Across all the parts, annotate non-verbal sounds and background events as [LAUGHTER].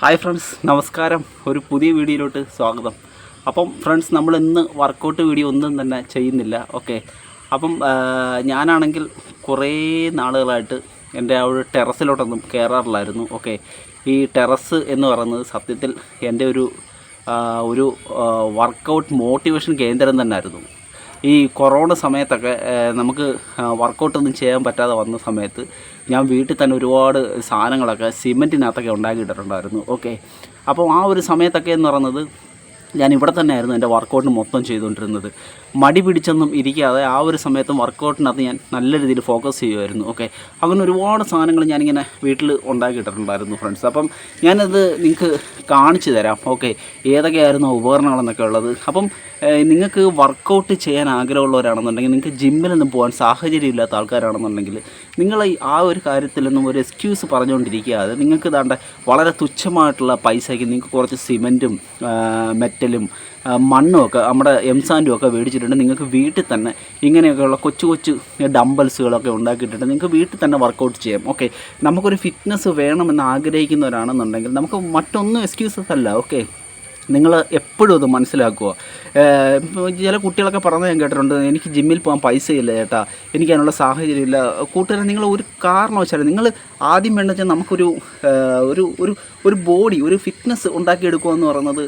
Hi friends നമസ്കാരം. ഒരു പുതിയ വീഡിയോയിലോട്ട് സ്വാഗതം. അപ്പം ഫ്രണ്ട്സ് നമ്മൾ ഇന്ന് വർക്കൗട്ട് വീഡിയോ ഒന്നും തന്നെ ചെയ്യുന്നില്ല. ഓക്കെ അപ്പം ഞാനാണെങ്കിൽ കുറേ നാളുകളായിട്ട് എന്റെ ആ ഒരു ടെറസിലോട്ടൊന്നും കയറാറില്ലായിരുന്നു ഓക്കെ ഈ ടെറസ് എന്ന് പറയുന്നത് സത്യത്തിൽ എന്റെ ഒരു ഒരു വർക്കൗട്ട് മോട്ടിവേഷൻ കേന്ദ്രം തന്നെ ആയിരുന്നു ഈ കൊറോണ സമയത്തൊക്കെ നമുക്ക് വർക്കൗട്ടൊന്നും ചെയ്യാൻ പറ്റാതെ വന്ന സമയത്ത് ഞാൻ വീട്ടിൽ തന്നെ ഒരുപാട് സാധനങ്ങളൊക്കെ സിമെന്റിനകത്തൊക്കെ ഉണ്ടാക്കിയിട്ടുണ്ടായിരുന്നു ഓക്കെ അപ്പോൾ ആ ഒരു സമയത്തൊക്കെ എന്ന് പറയുന്നത് ഞാൻ ഇവിടെ തന്നെയായിരുന്നു എന്റെ വർക്കൗട്ട് മൊത്തം ചെയ്തുകൊണ്ടിരുന്നത്. മടി പിടിച്ചൊന്നും ഇരിക്കാതെ ആ ഒരു സമയത്തും വർക്കൗട്ടിനകത്ത് ഞാൻ നല്ല രീതിയിൽ ഫോക്കസ് ചെയ്യുമായിരുന്നു. ഓക്കെ അങ്ങനെ ഒരുപാട് സാധനങ്ങൾ ഞാനിങ്ങനെ വീട്ടിൽ ഉണ്ടാക്കിയിട്ടുണ്ടായിരുന്നു ഫ്രണ്ട്സ് അപ്പം ഞാനത് നിങ്ങൾക്ക് കാണിച്ചു തരാം. ഓക്കെ ഏതൊക്കെയായിരുന്നു ഉപകരണങ്ങളെന്നൊക്കെ ഉള്ളത്. അപ്പം നിങ്ങൾക്ക് വർക്കൗട്ട് ചെയ്യാൻ ആഗ്രഹമുള്ളവരാണെന്നുണ്ടെങ്കിൽ നിങ്ങൾക്ക് ജിമ്മിലൊന്നും പോകാൻ സാഹചര്യമില്ലാത്ത ആൾക്കാരാണെന്നുണ്ടെങ്കിൽ നിങ്ങൾ ആ ഒരു കാര്യത്തിലൊന്നും ഒരു എക്സ്ക്യൂസ് പറഞ്ഞുകൊണ്ടിരിക്കാതെ നിങ്ങൾക്ക് ഇതാണ്ട് വളരെ തുച്ഛമായിട്ടുള്ള പൈസയ്ക്ക് നിങ്ങൾക്ക് കുറച്ച് സിമെന്റും മെറ്റലും മണ്ണും ഒക്കെ നമ്മുടെ എംസാൻഡും ഒക്കെ മേടിച്ചിട്ടുണ്ട്. നിങ്ങൾക്ക് വീട്ടിൽ തന്നെ ഇങ്ങനെയൊക്കെയുള്ള കൊച്ചു കൊച്ചു ഡംബൽസുകളൊക്കെ ഉണ്ടാക്കിയിട്ടുണ്ട്. നിങ്ങൾക്ക് വീട്ടിൽ തന്നെ വർക്കൗട്ട് ചെയ്യാം. ഓക്കെ നമുക്കൊരു ഫിറ്റ്നസ് വേണമെന്ന് ആഗ്രഹിക്കുന്നവരാണെന്നുണ്ടെങ്കിൽ നമുക്ക് മറ്റൊന്നും എക്സ്ക്യൂസസ് അല്ല. ഓക്കെ നിങ്ങൾ എപ്പോഴും അത് മനസ്സിലാക്കുക. ചില കുട്ടികളൊക്കെ പറഞ്ഞ് ഞാൻ കേട്ടിട്ടുണ്ട്. എനിക്ക് ജിമ്മിൽ പോകാൻ പൈസയില്ല ചേട്ടാ. എനിക്ക് അതിനുള്ള സാഹചര്യമില്ല. കൂട്ടുകാരെ നിങ്ങൾ ഒരു കാരണവശാലും നിങ്ങൾ ആദ്യം വേണ്ടത് വെച്ചാൽ നമുക്കൊരു ഒരു ഒരു ഒരു ബോഡി ഒരു ഫിറ്റ്നസ് ഉണ്ടാക്കിയെടുക്കുക എന്ന് പറയുന്നത്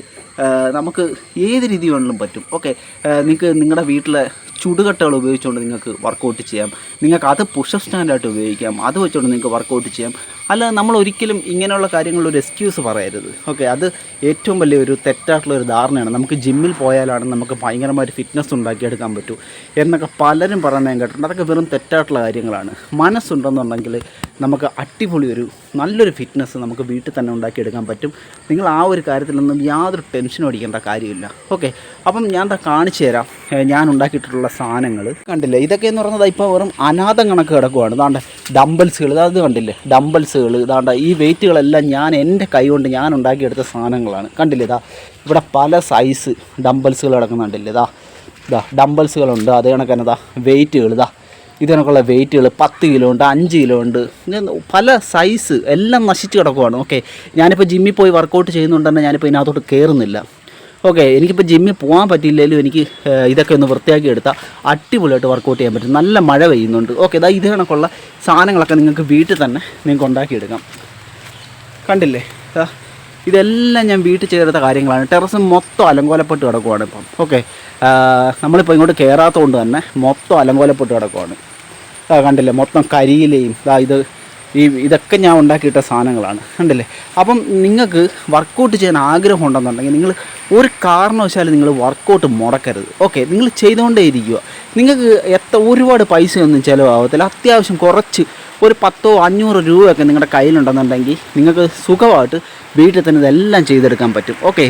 നമുക്ക് ഏത് രീതി വേണമെങ്കിലും പറ്റും. ഓക്കെ നിങ്ങൾക്ക് നിങ്ങളുടെ വീട്ടിലെ ചുടുകട്ടകൾ ഉപയോഗിച്ചുകൊണ്ട് നിങ്ങൾക്ക് വർക്കൗട്ട് ചെയ്യാം. നിങ്ങൾക്ക് അത് പുഷപ്പ് സ്റ്റാൻഡായിട്ട് ഉപയോഗിക്കാം. അത് വെച്ചുകൊണ്ട് നിങ്ങൾക്ക് വർക്കൗട്ട് ചെയ്യാം. അല്ല നമ്മൾ ഒരിക്കലും ഇങ്ങനെയുള്ള കാര്യങ്ങളിൽ ഒരു എക്സ്ക്യൂസ് പറയരുത്. ഓക്കെ അത് ഏറ്റവും വലിയൊരു തെറ്റായിട്ടുള്ള ഒരു ധാരണയാണ്. നമുക്ക് ജിമ്മിൽ പോയാലാണ് നമുക്ക് ഭയങ്കരമായിട്ട് ഫിറ്റ്നസ് ഉണ്ടാക്കിയെടുക്കാൻ പറ്റൂ. എന്നൊക്കെ പലരും പറയുന്നത് ഞാൻ കേട്ടിട്ടുണ്ട്. അതൊക്കെ വെറും തെറ്റായിട്ടുള്ള കാര്യങ്ങളാണ്. മനസ്സുണ്ടെന്നുണ്ടെങ്കിൽ നമുക്ക് അടിപൊളി ഒരു നല്ലൊരു ഫിറ്റ്നസ് നമുക്ക് വീട്ടിൽ തന്നെ ഉണ്ടാക്കിയെടുക്കാൻ പറ്റും. നിങ്ങൾ ആ ഒരു കാര്യത്തിലൊന്നും യാതൊരു ടെൻഷനും അടിക്കേണ്ട കാര്യമില്ല. ഓക്കെ അപ്പം ഞാൻ എന്താ കാണിച്ചു തരാം. ഞാൻ ഉണ്ടാക്കിയിട്ടുള്ള സാധനങ്ങൾ. കണ്ടില്ലേ? ഇതൊക്കെ എന്ന് പറയുന്നത് ഇപ്പോൾ വെറും അനാഥം കണക്ക് കിടക്കുവാണ്. ഇതാണ്ട് ഡംബൽസുകൾ അത് കണ്ടില്ലേ? ഡംബൽസുകൾ ഇതാണ്ട് ഈ വെയിറ്റുകളെല്ലാം ഞാൻ എന്റെ കൈ കൊണ്ട് ഞാൻ ഉണ്ടാക്കിയെടുത്ത സാധനങ്ങളാണ്. കണ്ടില്ലേ? ഇതാ ഇവിടെ പല സൈസ് ഡംബൽസുകൾ കിടക്കുന്നുണ്ടല്ലേ? ഇതാ ഇതാ ഡംബൽസുകളുണ്ട് അതേ കണക്ക് തന്നെ ഇതാ വെയിറ്റുകൾ ഇതാ ഇതിനൊക്കെയുള്ള വെയിറ്റുകൾ പത്ത് കിലോ ഉണ്ട് അഞ്ച് കിലോ ഉണ്ട്. പല സൈസ് എല്ലാം നശിച്ച് കിടക്കുവാണ്. ഓക്കെ ഞാനിപ്പോൾ ജിമ്മിൽ പോയി വർക്കൗട്ട് ചെയ്യുന്നുണ്ട് തന്നെ ഞാനിപ്പോൾ ഇതിനകത്തോട്ട് കയറുന്നില്ല ഓക്കെ എനിക്കിപ്പോൾ ജിമ്മിൽ പോകാൻ പറ്റിയില്ലെങ്കിലും എനിക്ക് ഇതൊക്കെ ഒന്ന് വൃത്തിയാക്കി എടുത്താൽ അടിപൊളിയായിട്ട് വർക്കൗട്ട് ചെയ്യാൻ പറ്റും. നല്ല മഴ പെയ്യുന്നുണ്ട്. ഓക്കെ ഇതാ ഇത് കണക്കുള്ള സാധനങ്ങളൊക്കെ നിങ്ങൾക്ക് വീട്ടിൽ തന്നെ നിങ്ങൾക്ക് ഉണ്ടാക്കിയെടുക്കാം. കണ്ടില്ലേ? ഇതെല്ലാം ഞാൻ വീട്ടിൽ ചേർത്ത കാര്യങ്ങളാണ്. ടെറസ് മൊത്തം അലങ്കോലപ്പെട്ട് കിടക്കുവാണ് ഇപ്പം. ഓക്കെ. നമ്മളിപ്പോൾ ഇങ്ങോട്ട് കയറാത്തതുകൊണ്ട് തന്നെ മൊത്തം അലങ്കോലപ്പെട്ട് കിടക്കുവാണ്. കണ്ടില്ലേ? മൊത്തം കരിയിലയും ഇതാ ഇത് ഈ ഇതൊക്കെ ഞാൻ ഉണ്ടാക്കിയിട്ട സാധനങ്ങളാണ്. ഉണ്ടല്ലേ അപ്പം നിങ്ങൾക്ക് വർക്കൗട്ട് ചെയ്യാൻ ആഗ്രഹം ഉണ്ടെന്നുണ്ടെങ്കിൽ നിങ്ങൾ ഒരു കാരണവശാലും നിങ്ങൾ വർക്കൗട്ട് മുടക്കരുത്. ഓക്കെ നിങ്ങൾ ചെയ്തുകൊണ്ടേ ഇരിക്കുക നിങ്ങൾക്ക് എത്ര ഒരുപാട് പൈസയൊന്നും ചിലവാകത്തില്ല അത്യാവശ്യം കുറച്ച് ഒരു പത്തോ അഞ്ഞൂറ് രൂപയൊക്കെ നിങ്ങളുടെ കയ്യിലുണ്ടെന്നുണ്ടെങ്കിൽ നിങ്ങൾക്ക് സുഖമായിട്ട് വീട്ടിൽ തന്നെ ഇതെല്ലാം ചെയ്തെടുക്കാൻ പറ്റും. ഓക്കെ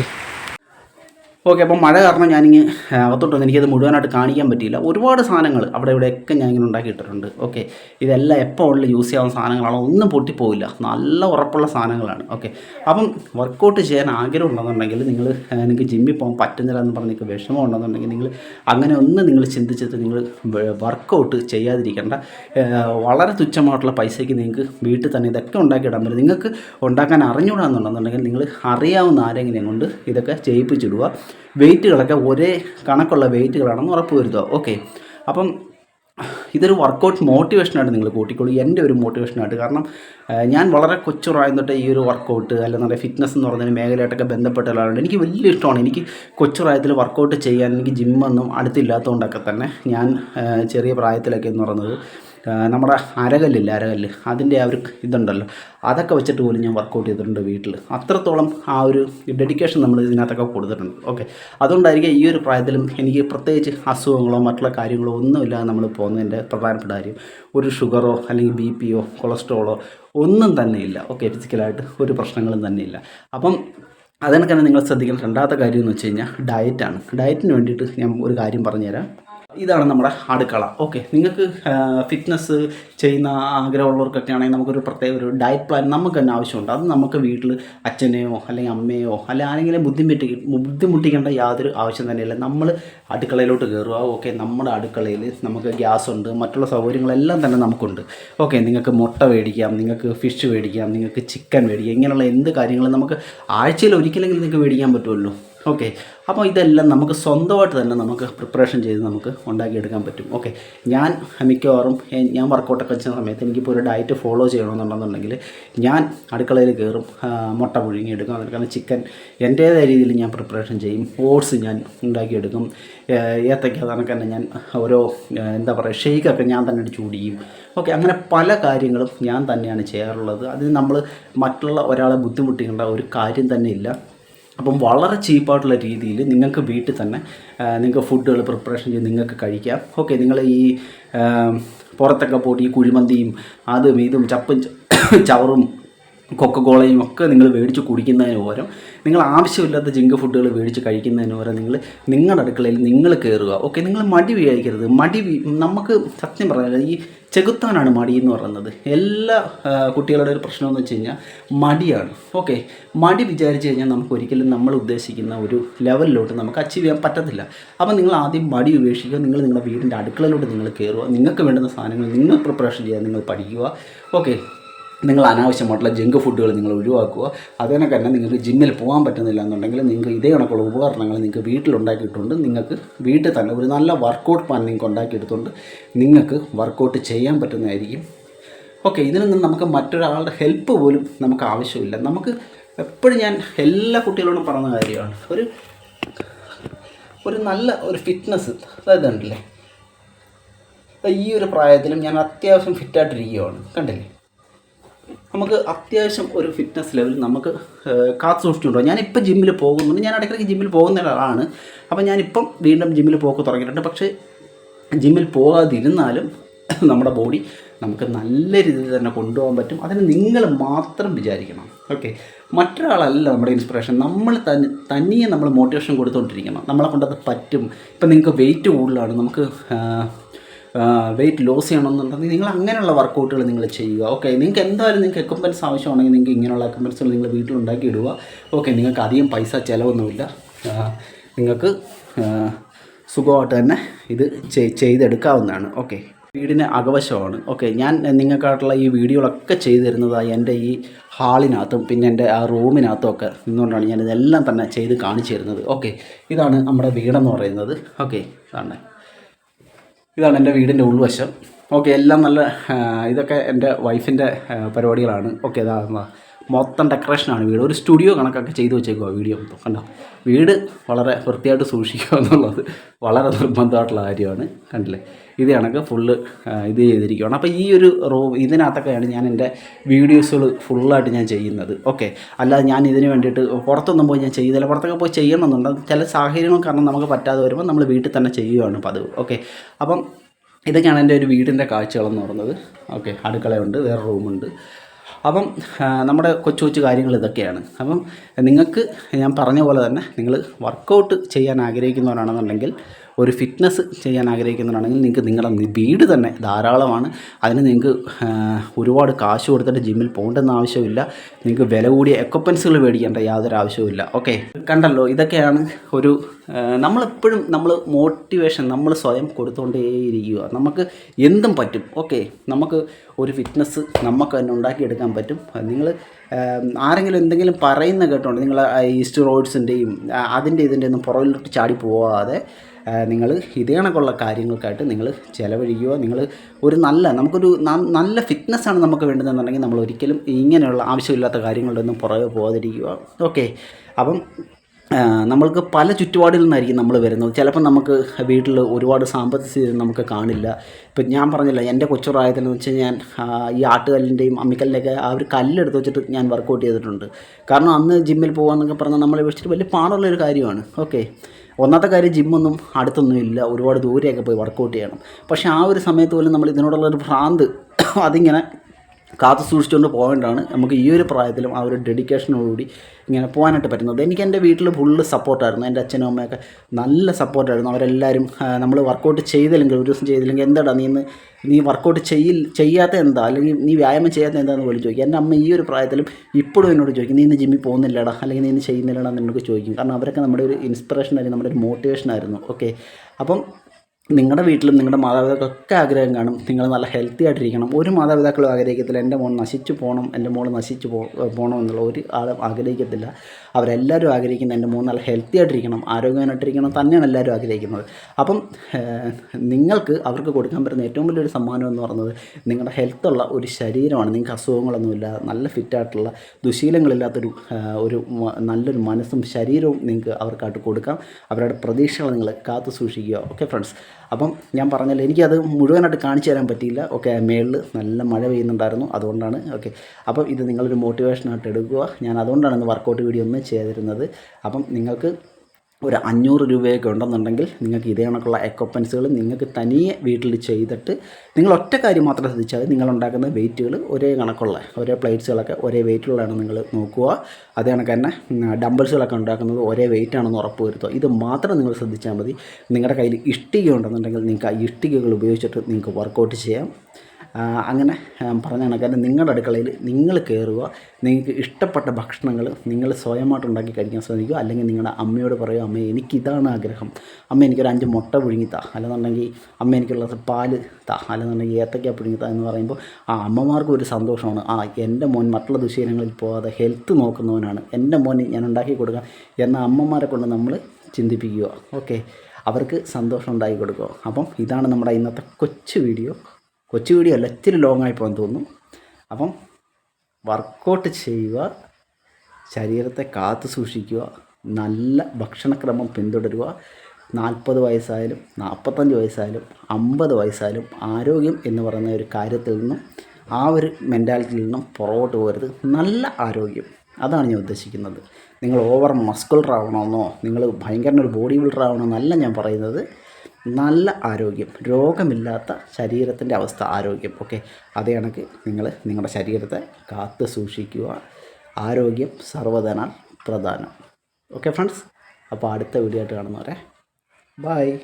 ഓക്കെ അപ്പോൾ മഴ കാരണം ഞാനിങ്ങ് അകത്തോട്ട് വന്ന് എനിക്കത് മുഴുവനായിട്ട് കാണിക്കാൻ പറ്റിയില്ല. ഒരുപാട് സാധനങ്ങൾ അവിടെ ഇവിടെയൊക്കെ ഞാൻ ഇങ്ങനെ ഉണ്ടാക്കിയിട്ടിട്ടുണ്ട്. ഓക്കെ ഇതെല്ലാം എപ്പോൾ ഉള്ള യൂസ് ചെയ്യാവുന്ന സാധനങ്ങളാണോ? ഒന്നും പൊട്ടിപ്പോവില്ല. നല്ല ഉറപ്പുള്ള സാധനങ്ങളാണ്. ഓക്കെ അപ്പം വർക്കൗട്ട് ചെയ്യാൻ ആഗ്രഹം ഉണ്ടെന്നുണ്ടെങ്കിൽ നിങ്ങൾ എനിക്ക് ജിമ്മിൽ പോകാൻ പറ്റുന്നില്ല എന്ന് പറഞ്ഞ് നിങ്ങൾക്ക് വിഷമം ഉണ്ടെന്നുണ്ടെങ്കിൽ നിങ്ങൾ അങ്ങനെ ഒന്ന് നിങ്ങൾ ചിന്തിച്ചിട്ട് നിങ്ങൾ വർക്കൗട്ട് ചെയ്യാതിരിക്കേണ്ട. വളരെ തുച്ഛമായിട്ടുള്ള പൈസയ്ക്ക് നിങ്ങൾക്ക് വീട്ടിൽ തന്നെ ഇതൊക്കെ ഉണ്ടാക്കിയിടാൻ പറ്റും. നിങ്ങൾക്ക് ഉണ്ടാക്കാൻ അറിഞ്ഞുകൂടാന്നുണ്ടെന്നുണ്ടെങ്കിൽ നിങ്ങൾ അറിയാവുന്ന ആരെങ്കിലും കൊണ്ട് ഇതൊക്കെ ചെയ്യിപ്പിച്ചിടുക. വെയിറ്റുകളൊക്കെ ഒരേ കണക്കുള്ള വെയിറ്റുകളാണെന്ന് ഉറപ്പ് വരുത്തുക. ഓക്കെ അപ്പം ഇതൊരു വർക്കൗട്ട് മോട്ടിവേഷനായിട്ട് നിങ്ങൾ കൂട്ടിക്കോളൂ. എന്റെ ഒരു മോട്ടിവേഷനായിട്ട് കാരണം ഞാൻ വളരെ കൊച്ചു പ്രായം തൊട്ട് ഈ ഒരു വർക്കൗട്ട് അല്ലെന്നുണ്ടെങ്കിൽ ഫിറ്റ്നസ് എന്ന് പറഞ്ഞ മേഖലയായിട്ടൊക്കെ ബന്ധപ്പെട്ട ഒരാളുണ്ട്. എനിക്ക് വലിയ ഇഷ്ടമാണ്. എനിക്ക് കൊച്ചു പ്രായത്തിൽ വർക്കൗട്ട് ചെയ്യാൻ എനിക്ക് ജിമ്മൊന്നും അടുത്തില്ലാത്തതുകൊണ്ടൊക്കെ തന്നെ ഞാൻ ചെറിയ പ്രായത്തിലൊക്കെ എന്ന് പറയുന്നത് നമ്മുടെ അരകല്ലില്ല അരകല്ല്? അതിന്റെ ആ ഒരു ഇതുണ്ടല്ലോ. അതൊക്കെ വെച്ചിട്ട് പോലും ഞാൻ വർക്കൗട്ട് ചെയ്തിട്ടുണ്ട് വീട്ടിൽ അത്രത്തോളം ആ ഒരു ഡെഡിക്കേഷൻ നമ്മൾ ഇതിനകത്തൊക്കെ കൊടുത്തിട്ടുണ്ട്. ഓക്കെ അതുകൊണ്ടായിരിക്കും ഈ ഒരു പ്രായത്തിലും എനിക്ക് പ്രത്യേകിച്ച് അസുഖങ്ങളോ മറ്റുള്ള കാര്യങ്ങളോ ഒന്നുമില്ലാതെ നമ്മൾ പോകുന്നതിന്റെ പ്രധാനപ്പെട്ട കാര്യം ഒരു ഷുഗറോ അല്ലെങ്കിൽ ബി പിയോ കൊളസ്ട്രോളോ ഒന്നും തന്നെ ഇല്ല. ഓക്കെ ഫിസിക്കലായിട്ട് ഒരു പ്രശ്നങ്ങളും തന്നെ ഇല്ല. അപ്പം അതിനൊക്കെ നിങ്ങൾ ശ്രദ്ധിക്കേണ്ട രണ്ടാമത്തെ കാര്യം എന്ന് വെച്ച് കഴിഞ്ഞാൽ ഡയറ്റാണ് ഡയറ്റിന് വേണ്ടിയിട്ട് ഞാൻ ഒരു കാര്യം പറഞ്ഞുതരാം. ഇതാണ് നമ്മുടെ അടുക്കള. ഓക്കെ. നിങ്ങൾക്ക് ഫിറ്റ്നസ് ചെയ്യുന്ന ആഗ്രഹമുള്ളവർക്കൊക്കെ ആണെങ്കിൽ നമുക്കൊരു പ്രത്യേക ഒരു ഡയറ്റ് പ്ലാൻ നമുക്ക് തന്നെ ആവശ്യമുണ്ട്. അത് നമുക്ക് വീട്ടിൽ അച്ഛനെയോ അല്ലെങ്കിൽ അമ്മയോ അല്ലെങ്കിൽ ആരെങ്കിലും ബുദ്ധിമുട്ടി ബുദ്ധിമുട്ടിക്കേണ്ട യാതൊരു ആവശ്യം തന്നെയില്ല. നമ്മൾ അടുക്കളയിലോട്ട് കയറുക ഓക്കെ നമ്മുടെ അടുക്കളയിൽ നമുക്ക് ഗ്യാസ് ഉണ്ട്. മറ്റുള്ള സൗകര്യങ്ങളെല്ലാം തന്നെ നമുക്കുണ്ട്. ഓക്കെ നിങ്ങൾക്ക് മുട്ട മേടിക്കാം നിങ്ങൾക്ക് ഫിഷ് മേടിക്കാം നിങ്ങൾക്ക് ചിക്കൻ മേടിക്കാം ഇങ്ങനെയുള്ള എന്ത് കാര്യങ്ങളും നമുക്ക് ആഴ്ചയിൽ ഒരിക്കലെങ്കിലും നിങ്ങൾക്ക് മേടിക്കാൻ പറ്റുമല്ലോ. ഓക്കെ അപ്പോൾ ഇതെല്ലാം നമുക്ക് സ്വന്തമായിട്ട് തന്നെ നമുക്ക് പ്രിപ്പറേഷൻ ചെയ്ത് നമുക്ക് ഉണ്ടാക്കിയെടുക്കാൻ പറ്റും. ഓക്കെ ഞാൻ മിക്കവാറും ഞാൻ വർക്കൗട്ടൊക്കെ വെച്ച സമയത്ത് എനിക്കിപ്പോൾ ഒരു ഡയറ്റ് ഫോളോ ചെയ്യണമെന്നുണ്ടെന്നുണ്ടെങ്കിൽ ഞാൻ അടുക്കളയിൽ കയറും മുട്ട പുഴുങ്ങിയെടുക്കും. അതിൽ കാരണം ചിക്കൻ എന്റേതായ രീതിയിൽ ഞാൻ പ്രിപ്പറേഷൻ ചെയ്യും. ഓട്സ് ഞാൻ ഉണ്ടാക്കിയെടുക്കും. ഏത്തയ്ക്ക തന്നെ ഞാൻ ഓരോ എന്താ പറയുക ഷെയ്ക്കൊക്കെ ഞാൻ തന്നെ ചൂടിയും ഓക്കെ അങ്ങനെ പല കാര്യങ്ങളും ഞാൻ തന്നെയാണ് ചെയ്യാറുള്ളത്. അതിന് നമ്മൾ മറ്റുള്ള ഒരാളെ ബുദ്ധിമുട്ടിക്കേണ്ട ഒരു കാര്യം തന്നെ ഇല്ല. അപ്പം വളരെ ചീപ്പായിട്ടുള്ള രീതിയിൽ നിങ്ങൾക്ക് വീട്ടിൽ തന്നെ നിങ്ങൾക്ക് ഫുഡുകൾ പ്രിപ്പറേഷൻ ചെയ്ത് നിങ്ങൾക്ക് കഴിക്കാം. ഓക്കെ നിങ്ങൾ ഈ പുറത്തൊക്കെ പോയിട്ട് ഈ കുഴിമന്തിയും അതും ഇതും ചപ്പും [COUGHS] ചവറും കൊക്കക്കോളയും ഒക്കെ നിങ്ങൾ മേടിച്ച് കുടിക്കുന്നതിന് പകരം നിങ്ങൾ ആവശ്യമില്ലാത്ത ജങ്ക് ഫുഡുകൾ മേടിച്ച് കഴിക്കുന്നതിന് പകരം നിങ്ങൾ നിങ്ങളുടെ അടുക്കളയിൽ നിങ്ങൾ കയറുക. ഓക്കെ നിങ്ങൾ മടി വിചാരിക്കരുത്. മടി നമുക്ക് സത്യം പറഞ്ഞാൽ ഈ ചെകുത്താനാണ് മടി എന്ന് പറയുന്നത്. എല്ലാ കുട്ടികളുടെ ഒരു പ്രശ്നം എന്ന് വെച്ച് കഴിഞ്ഞാൽ മടിയാണ്. ഓക്കെ മടി വിചാരിച്ച് കഴിഞ്ഞാൽ നമുക്ക് ഒരിക്കലും നമ്മൾ ഉദ്ദേശിക്കുന്ന ഒരു ലെവലിലോട്ട് നമുക്ക് അച്ചീവ് ചെയ്യാൻ പറ്റത്തില്ല. അപ്പോൾ നിങ്ങൾ ആദ്യം മടി ഉപേക്ഷിക്കുക. നിങ്ങൾ നിങ്ങളുടെ വീടിന്റെ അടുക്കളയിലോട്ട് നിങ്ങൾ കയറുക. നിങ്ങൾക്ക് വേണ്ടുന്ന സാധനങ്ങൾ നിങ്ങൾ പ്രിപ്പറേഷൻ ചെയ്യാൻ നിങ്ങൾ പഠിക്കുക. ഓക്കെ നിങ്ങൾ അനാവശ്യമായിട്ടുള്ള ജങ്ക് ഫുഡുകൾ നിങ്ങൾ ഒഴിവാക്കുക. അതിനെ തന്നെ നിങ്ങൾക്ക് ജിമ്മിൽ പോകാൻ പറ്റുന്നില്ല എന്നുണ്ടെങ്കിൽ നിങ്ങൾക്ക് ഇതേ കണക്കുള്ള ഉപകരണങ്ങൾ നിങ്ങൾക്ക് വീട്ടിലുണ്ടാക്കിയിട്ടുണ്ട്. നിങ്ങൾക്ക് വീട്ടിൽ തന്നെ ഒരു നല്ല വർക്കൗട്ട് പ്ലാൻ നിങ്ങൾക്ക് ഉണ്ടാക്കിയെടുത്തുകൊണ്ട് നിങ്ങൾക്ക് വർക്കൗട്ട് ചെയ്യാൻ പറ്റുന്നതായിരിക്കും. ഓക്കെ ഇതിനൊന്നും നമുക്ക് മറ്റൊരാളുടെ ഹെൽപ്പ് പോലും നമുക്ക് ആവശ്യമില്ല. നമുക്ക് എപ്പോഴും ഞാൻ എല്ലാ കുട്ടികളോടും പറഞ്ഞ കാര്യമാണ്. ഒരു ഒരു നല്ല ഒരു ഫിറ്റ്നസ് അതായത് ഉണ്ടല്ലേ ഈ ഒരു പ്രായത്തിലും ഞാൻ അത്യാവശ്യം ഫിറ്റായിട്ടിരിക്കുകയാണ് കണ്ടില്ലേ? നമുക്ക് അത്യാവശ്യം ഒരു ഫിറ്റ്നസ് ലെവൽ നമുക്ക് കാത്തു സൂക്ഷിച്ചുണ്ടോ ഞാനിപ്പോൾ ജിമ്മിൽ പോകുന്നുണ്ട്. ഞാൻ ഇടയ്ക്കിടയ്ക്ക് ജിമ്മിൽ പോകുന്ന ഒരാളാണ്. അപ്പോൾ ഞാനിപ്പം വീണ്ടും ജിമ്മിൽ പോക്ക് തുടങ്ങിയിട്ടുണ്ട്. പക്ഷേ ജിമ്മിൽ പോകാതിരുന്നാലും നമ്മുടെ ബോഡി നമുക്ക് നല്ല രീതിയിൽ തന്നെ കൊണ്ടുപോകാൻ പറ്റും. അതിന് നിങ്ങൾ മാത്രം വിചാരിക്കണം. ഓക്കെ? മറ്റൊരാളല്ല നമ്മുടെ ഇൻസ്പിറേഷൻ നമ്മൾ തന്നെ തനിയെ നമ്മൾ മോട്ടിവേഷൻ കൊടുത്തുകൊണ്ടിരിക്കണം നമ്മളെ കൊണ്ടത് പറ്റും. ഇപ്പം നിങ്ങൾക്ക് വെയിറ്റ് കൂടുതലാണ്. നമുക്ക് വെയിറ്റ് ലോസ് ചെയ്യണമെന്നുണ്ടെങ്കിൽ നിങ്ങൾ അങ്ങനെയുള്ള വർക്കൗട്ടുകൾ നിങ്ങൾ ചെയ്യുക. ഓക്കെ നിങ്ങൾക്ക് എന്തായാലും നിങ്ങൾക്ക് എക്യുപ്മെന്റ്സ് ആവശ്യമാണെങ്കിൽ നിങ്ങൾക്ക് ഇങ്ങനെയുള്ള എക്യുപ്മെന്റ്സുകൾ നിങ്ങൾ വീട്ടിലുണ്ടാക്കി ഇടുക ഓക്കെ നിങ്ങൾക്ക് അധികം പൈസ ചിലവൊന്നുമില്ല. നിങ്ങൾക്ക് സുഖമായിട്ട് തന്നെ ഇത് ചെയ്തെടുക്കാവുന്നതാണ്. ഓക്കെ വീടിന് അകവശമാണ്. ഓക്കെ ഞാൻ നിങ്ങൾക്കായിട്ടുള്ള ഈ വീഡിയോകളൊക്കെ ചെയ്തു തരുന്നതായി എന്റെ ഈ ഹാളിനകത്തും പിന്നെ എന്റെ ആ റൂമിനകത്തും ഒക്കെ നിന്നുകൊണ്ടാണ് ഞാൻ ഇതെല്ലാം തന്നെ ചെയ്ത് കാണിച്ചു തരുന്നത്. ഓക്കെ ഇതാണ് നമ്മുടെ വീടെന്ന് പറയുന്നത്. ഓക്കെ ഇതാണ്. ഇതാണ് എന്റെ വീടിന്റെ ഉൾവശം. ഓക്കെ എല്ലാം നല്ല ഇതൊക്കെ എന്റെ വൈഫിന്റെ പരിപാടികളാണ്. ഓക്കെ അതാ. മൊത്തം ഡെക്കറേഷനാണ് വീട്. ഒരു സ്റ്റുഡിയോ കണക്കൊക്കെ ചെയ്തു വെച്ചേക്കുക വീഡിയോ മൊത്തം. കണ്ടോ? വീട് വളരെ വൃത്തിയായിട്ട് സൂക്ഷിക്കുക എന്നുള്ളത് വളരെ നിർബന്ധമായിട്ടുള്ള കാര്യമാണ്. കണ്ടില്ലേ? ഇത് കണക്ക് ഫുള്ള് ഇത് ചെയ്തിരിക്കുകയാണ് അപ്പോൾ ഈ ഒരു റൂം ഇതിനകത്തൊക്കെയാണ് ഞാൻ എന്റെ വീഡിയോസുകൾ ഫുള്ളായിട്ട് ഞാൻ ചെയ്യുന്നത്. ഓക്കെ അല്ലാതെ ഞാൻ ഇതിന് വേണ്ടിയിട്ട് പുറത്തൊന്നും പോയി ഞാൻ ചെയ്തില്ല. പുറത്തൊക്കെ പോയി ചെയ്യണമെന്നുണ്ട്. ചില സാഹചര്യങ്ങൾ കാരണം നമുക്ക് പറ്റാതെ വരുമ്പോൾ നമ്മൾ വീട്ടിൽ തന്നെ ചെയ്യുകയാണ് പതിവ്. ഓക്കെ അപ്പം ഇതൊക്കെയാണ് എന്റെ ഒരു വീടിന്റെ കാഴ്ചകളെന്ന് പറയുന്നത്. ഓക്കെ അടുക്കളയുണ്ട് വേറെ റൂമുണ്ട്. അപ്പം നമ്മുടെ കൊച്ചു കൊച്ചു കാര്യങ്ങൾ ഇതൊക്കെയാണ്. അപ്പം നിങ്ങൾക്ക് ഞാൻ പറഞ്ഞ പോലെ തന്നെ നിങ്ങൾ വർക്കൗട്ട് ചെയ്യാൻ ആഗ്രഹിക്കുന്നവരാണെന്നുണ്ടെങ്കിൽ ഒരു ഫിറ്റ്നസ് ചെയ്യാൻ ആഗ്രഹിക്കുന്നവരാണെങ്കിൽ നിങ്ങൾക്ക് നിങ്ങളുടെ വീട് തന്നെ ധാരാളമാണ്. അതിന് നിങ്ങൾക്ക് ഒരുപാട് കാശ് കൊടുത്തിട്ട് ജിമ്മിൽ പോകേണ്ടെന്ന് ആവശ്യമില്ല. നിങ്ങൾക്ക് വില കൂടിയ എക്വപ്മെൻസുകൾ മേടിക്കേണ്ട യാതൊരു ആവശ്യവുമില്ല. ഓക്കെ കണ്ടല്ലോ ഇതൊക്കെയാണ് ഒരു നമ്മളെപ്പോഴും നമ്മൾ മോട്ടിവേഷൻ നമ്മൾ സ്വയം കൊടുത്തുകൊണ്ടേയിരിക്കുക നമുക്ക് എന്തും പറ്റും. ഓക്കെ നമുക്ക് ഒരു ഫിറ്റ്നസ് നമുക്ക് തന്നെ ഉണ്ടാക്കിയെടുക്കാൻ പറ്റും. നിങ്ങൾ ആരെങ്കിലും എന്തെങ്കിലും പറയുന്ന കേട്ടോണ്ട് നിങ്ങൾ ഈ സ്റ്റിറോയിഡ്സിന്റെയും അതിന്റെ ഇതിന്റെ ഒന്നും പുറകിലോട്ട് ചാടി പോവാതെ നിങ്ങൾ ഇതേ കണക്കുള്ള കാര്യങ്ങൾക്കായിട്ട് നിങ്ങൾ ചിലവഴിക്കുക. നിങ്ങൾ ഒരു നല്ല നമുക്കൊരു നല്ല ഫിറ്റ്നസ്സാണ് നമുക്ക് വേണ്ടതെന്നുണ്ടെങ്കിൽ നമ്മൾ ഒരിക്കലും ഇങ്ങനെയുള്ള ആവശ്യമില്ലാത്ത കാര്യങ്ങളുടെ ഒന്നും പുറകെ പോകാതിരിക്കുക ഓക്കെ. അപ്പം നമ്മൾക്ക് പല ചുറ്റുപാടിൽ നിന്നായിരിക്കും നമ്മൾ വരുന്നത്. ചിലപ്പോൾ നമുക്ക് വീട്ടിൽ ഒരുപാട് സാമ്പത്തിക സ്ഥിതി നമുക്ക് കാണില്ല. ഇപ്പം ഞാൻ പറഞ്ഞില്ല എന്റെ കൊച്ചുപ്രായത്തിൽ എന്ന് വെച്ചാൽ ഞാൻ ഈ ആട്ടുകല്ലിന്റെയും അമ്മിക്കല്ലിന്റെയൊക്കെ ആ ഒരു കല്ലെടുത്ത് വെച്ചിട്ട് ഞാൻ വർക്കൗട്ട് ചെയ്തിട്ടുണ്ട്. കാരണം അന്ന് ജിമ്മിൽ പോകാമെന്നൊക്കെ പറഞ്ഞാൽ നമ്മളെ വെച്ചിട്ട് വലിയ പാടുള്ളൊരു കാര്യമാണ്. ഓക്കെ. ഒന്നാമത്തെ കാര്യം ജിമ്മൊന്നും അടുത്തൊന്നും ഇല്ല. ഒരുപാട് ദൂരെയൊക്കെ പോയി വർക്കൗട്ട് ചെയ്യണം. പക്ഷേ ആ ഒരു സമയത്ത് പോലും നമ്മൾ ഇതിനോടുള്ളൊരു ഭ്രാന്ത് അതിങ്ങനെ കാത്തു സൂക്ഷിച്ചുകൊണ്ട് പോകേണ്ടതാണ്. നമുക്ക് ഈ ഒരു പ്രായത്തിലും ആ ഒരു ഡെഡിക്കേഷനോടുകൂടി ഇങ്ങനെ പോകാനായിട്ട് പറ്റുന്നത്. എനിക്ക് എന്റെ വീട്ടിൽ ഫുള്ള് സപ്പോർട്ടായിരുന്നു എന്റെ അച്ഛനും അമ്മയൊക്കെ നല്ല സപ്പോർട്ടായിരുന്നു അവരെല്ലാവരും നമ്മൾ വർക്കൗട്ട് ചെയ്തില്ലെങ്കിൽ ഒരു ദിവസം ചെയ്തില്ലെങ്കിൽ എന്താടാ നീ ഇന്ന് നീ വർക്കൗട്ട് ചെയ്യിൽ ചെയ്യാത്ത എന്താ? അല്ലെങ്കിൽ നീ വ്യായാമം ചെയ്യാത്ത എന്താന്ന് പോലും ചോദിക്കും. എന്റെ അമ്മ ഈ ഒരു പ്രായത്തിലും ഇപ്പോഴും എന്നോട് ചോദിക്കും നീ ഇന്ന് ജിമ്മിൽ പോകുന്നില്ലടാ? അല്ലെങ്കിൽ നീ ഇന്ന് ചെയ്യുന്നില്ലടാ? എന്ന് എന്നോട് ചോദിക്കും. കാരണം അവരൊക്കെ നമ്മുടെ ഒരു ഇൻസ്പിറേഷൻ ആയിരുന്നു നമ്മുടെ ഒരു മോട്ടിവേഷൻ ആയിരുന്നു. ഓക്കെ അപ്പം നിങ്ങളുടെ വീട്ടിലും നിങ്ങളുടെ മാതാപിതാക്കൾക്കൊക്കെ ആഗ്രഹം കാണും നിങ്ങൾ നല്ല ഹെൽത്തി ആയിട്ടിരിക്കണം. ഒരു മാതാപിതാക്കളും ആഗ്രഹിക്കത്തില്ല എന്റെ മോൻ നശിച്ചു പോകണം എന്റെ മോൾ നശിച്ചു പോ പോകണം എന്നുള്ള ഒരു ആളും ആഗ്രഹിക്കത്തില്ല. അവരെല്ലാവരും ആഗ്രഹിക്കുന്നത് എന്റെ മോൻ നല്ല ഹെൽത്തി ആയിട്ടിരിക്കണം ആരോഗ്യമായിട്ടിരിക്കണം തന്നെയാണ് എല്ലാവരും ആഗ്രഹിക്കുന്നത്. അപ്പം നിങ്ങൾക്ക് അവർക്ക് കൊടുക്കാൻ പറ്റുന്ന ഏറ്റവും വലിയൊരു സമ്മാനം എന്ന് പറയുന്നത് നിങ്ങളുടെ ഹെൽത്തുള്ള ഒരു ശരീരമാണ്. നിങ്ങൾക്ക് അസുഖങ്ങളൊന്നുമില്ല നല്ല ഫിറ്റായിട്ടുള്ള ദുശീലങ്ങളില്ലാത്തൊരു ഒരു നല്ലൊരു മനസ്സും ശരീരവും നിങ്ങൾക്ക് അവർക്കായിട്ട് കൊടുക്കാം. അവരുടെ പ്രതീക്ഷകൾ നിങ്ങൾ കാത്തു സൂക്ഷിക്കുക. ഓക്കെ ഫ്രണ്ട്സ് അപ്പം ഞാൻ പറഞ്ഞല്ലോ എനിക്കത് മുഴുവനായിട്ട് കാണിച്ചു തരാൻ പറ്റിയില്ല. ഓക്കെ മേളിൽ നല്ല മഴ പെയ്യുന്നുണ്ടായിരുന്നു അതുകൊണ്ടാണ്. ഓക്കെ അപ്പം ഇത് നിങ്ങളൊരു മോട്ടിവേഷനായിട്ട് എടുക്കുക. ഞാൻ അതുകൊണ്ടാണ് ഇന്ന് വർക്കൗട്ട് വീഡിയോ ഒന്ന് ചെയ്തിരുന്നത്. അപ്പം നിങ്ങൾക്ക് ഒരു അഞ്ഞൂറ് രൂപയൊക്കെ ഉണ്ടെന്നുണ്ടെങ്കിൽ നിങ്ങൾക്ക് ഇതേ കണക്കുള്ള എക്വപ്മെൻസുകൾ നിങ്ങൾക്ക് തനിയെ വീട്ടിൽ ചെയ്തിട്ട് നിങ്ങൾ ഒറ്റ കാര്യം മാത്രം ശ്രദ്ധിച്ചാൽ നിങ്ങളുണ്ടാക്കുന്ന വെയിറ്റുകൾ ഒരേ കണക്കുള്ള ഒരേ പ്ലേറ്റ്സുകളൊക്കെ ഒരേ വെയിറ്റുള്ളതാണ് നിങ്ങൾ നോക്കുക. അതേ കണക്ക് തന്നെ ഡംബിൾസുകളൊക്കെ ഉണ്ടാക്കുന്നത് ഒരേ വെയിറ്റ് ആണെന്ന് ഉറപ്പ് വരുത്തുക. ഇത് മാത്രം നിങ്ങൾ ശ്രദ്ധിച്ചാൽ മതി. നിങ്ങളുടെ കയ്യിൽ ഇഷ്ടിക ഉണ്ടെന്നുണ്ടെങ്കിൽ നിങ്ങൾക്ക് ആ ഇഷ്ടികകൾ ഉപയോഗിച്ചിട്ട് നിങ്ങൾക്ക് വർക്കൗട്ട് ചെയ്യാം. അങ്ങനെ പറഞ്ഞ കണക്കാണ് നിങ്ങളുടെ അടുക്കളയിൽ നിങ്ങൾ കയറുക നിങ്ങൾക്ക് ഇഷ്ടപ്പെട്ട ഭക്ഷണങ്ങൾ നിങ്ങൾ സ്വയമായിട്ട് ഉണ്ടാക്കി കഴിക്കാൻ ശ്രമിക്കുക. അല്ലെങ്കിൽ നിങ്ങളുടെ അമ്മയോട് പറയുക അമ്മ എനിക്കിതാണ് ആഗ്രഹം. അമ്മ എനിക്കൊരു അഞ്ച് മുട്ട പുഴുങ്ങിത്താ അല്ലെന്നുണ്ടെങ്കിൽ അമ്മ എനിക്കുള്ള പാൽ താ. അല്ലെന്നുണ്ടെങ്കിൽ ഏത്തക്ക പുഴുങ്ങിത്താ എന്ന് പറയുമ്പോൾ ആ അമ്മമാർക്കും ഒരു സന്തോഷമാണ്. ആ എന്റെ മോൻ മറ്റുള്ള ദുശീലങ്ങളിൽ പോകാതെ ഹെൽത്ത് നോക്കുന്നവനാണ്. എന്റെ മോൻ ഞാൻ ഉണ്ടാക്കി കൊടുക്കാം എന്ന അമ്മമാരെ കൊണ്ട് നമ്മൾ ചിന്തിപ്പിക്കുക. ഓക്കെ? അവർക്ക് സന്തോഷം ഉണ്ടായി കൊടുക്കുക. അപ്പം ഇതാണ് നമ്മുടെ ഇന്നത്തെ കൊച്ചു വീഡിയോ. കൊച്ചു വീഡിയോ അല്ല ഇത്തിരി ലോങ് ആയി പോകാൻ തോന്നുന്നു. അപ്പം വർക്കൗട്ട് ചെയ്യുക ശരീരത്തെ കാത്തു സൂക്ഷിക്കുക നല്ല ഭക്ഷണക്രമം പിന്തുടരുക. നാൽപ്പത് വയസ്സായാലും നാൽപ്പത്തഞ്ച് വയസ്സായാലും അമ്പത് വയസ്സായാലും ആരോഗ്യം എന്ന് പറയുന്ന ഒരു കാര്യത്തിൽ നിന്നും ആ ഒരു മെന്റാലിറ്റിയിൽ നിന്നും പുറകോട്ട് പോകരുത്. നല്ല ആരോഗ്യം. അതാണ് ഞാൻ ഉദ്ദേശിക്കുന്നത്. നിങ്ങൾ ഓവർ മസ്കുലർ ആവണമെന്നോ നിങ്ങൾ ഭയങ്കര ഒരു ബോഡി ബിൽഡർ ആവണമെന്നല്ല ഞാൻ പറയുന്നത്. നല്ല ആരോഗ്യം രോഗമില്ലാത്ത ശരീരത്തിന്റെ അവസ്ഥ ആരോഗ്യം ഓക്കെ അതേ കണക്ക് നിങ്ങൾ നിങ്ങളുടെ ശരീരത്തെ കാത്തു സൂക്ഷിക്കുക. ആരോഗ്യം സർവധനാൽ പ്രധാനം. ഓക്കെ ഫ്രണ്ട്സ് അപ്പോൾ അടുത്ത വീഡിയോ ആയിട്ട് കാണുന്നവരെ ബൈ